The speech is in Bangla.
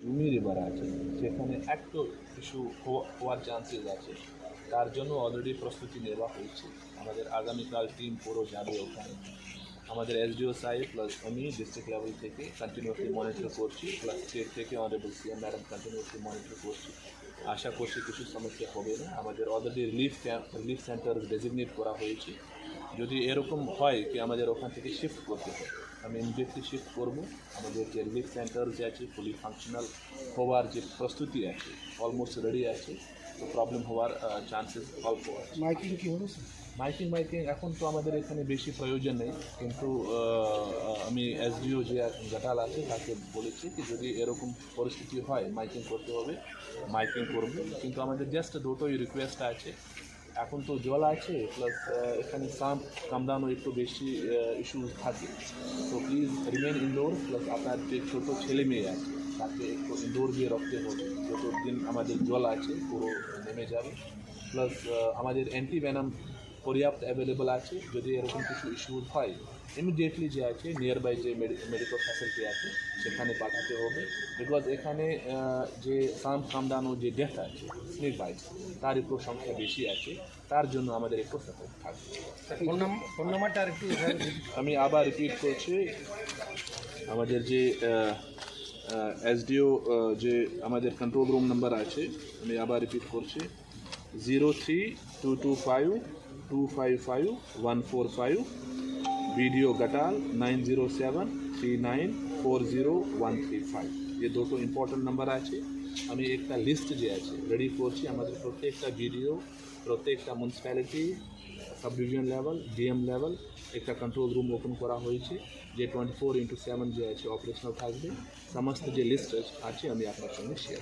রুমি রিভার আছে সেখানে একটু ইস্যু হওয়ার চান্সেস আছে তার জন্য অলরেডি প্রস্তুতি নেওয়া হয়েছে। আমাদের আগামীকাল টিম পুরো যাবে ওখানে। আমাদের এসডিও সাহেব প্লাস আমি ডিস্ট্রিক্ট লেভেল থেকে কন্টিনিউসলি মনিটর করছি। প্লাস স্টেট থেকে honourable CM madam continuously monitor করছি। আশা করছি কিছু সমস্যা হবে না। আমাদের already relief camp relief centre designate করা হয়েছে। যদি এরকম হয় কি আমাদের ওখান থেকে শিফট করতে হয় আমি ইমিডিয়েটলি শিফট করব। আমাদের যে রিলিফ সেন্টার যে আছে ফুলি ফাংশনাল হওয়ার যে প্রস্তুতি আছে অলমোস্ট রেডি আছে তো প্রবলেম হওয়ার চান্সেস অল্প আছে। মাইকিং কি স্যার মাইকিং মাইকিং এখন তো আমাদের এখানে বেশি প্রয়োজন নেই কিন্তু আমি এসডিও যে ঘাটাল আছে তাকে বলেছি কি যদি এরকম পরিস্থিতি হয় মাইকিং করতে হবে মাইকিং করব। কিন্তু আমাদের জাস্ট দুটোই রিকোয়েস্ট আছে এখন তো জল আছে প্লাস এখানে সাম কামদানও একটু বেশি ইস্যুস থাকে। তো প্লিজ রিমেন ইনডোর প্লাস আপনার যে ছোটো ছেলে মেয়ে আছে, তাকে একটু ইনডোর দিয়ে রাখতে হবে যতদিন আমাদের জল আছে, পুরো নেমে যাবে। প্লাস আমাদের অ্যান্টি ভ্যানাম পর্যাপ্ত অ্যাভেলেবল আছে যদি এরকম কিছু ইস্যু হয় ইমিডিয়েটলি যে আছে নিয়ার বাই যে মেডিকেল ফ্যাসিলিটি আছে সেখানে পাঠাতে হবে। বিকজ এখানে যে সাম কামদানো যে ডেথ আছে স্নেক বাইট তার একটু সংখ্যা বেশি আছে তার জন্য আমাদের একটু সতর্ক থাকবে। ফোন নাম্বার নাম্বারটা আর একটু আমি আবার রিপিট করছি। আমাদের যে এসডিও যে আমাদের কন্ট্রোল রুম নাম্বার আছে আমি আবার রিপিট করছি। Zero three two two five two five five one four five video গটাল nine zero seven three nine four zero one three five ये দুটো ইম্পর্টেন্ট নাম্বার আছে আমি একটা লিস্ট যে আছে রেডি করছি আমাদের প্রত্যেকটা ভিডিও প্রত্যেকটা municipality subdivision level DM level একটা কন্ট্রোল রুম ওপেন করা হয়েছে যে টোয়েন্টি ফোর ইন্টু সেভেন যে আছে অপারেশনাল থাকবে সমস্ত যে লিস্ট আছে আমি আপনার সঙ্গে শেয়ার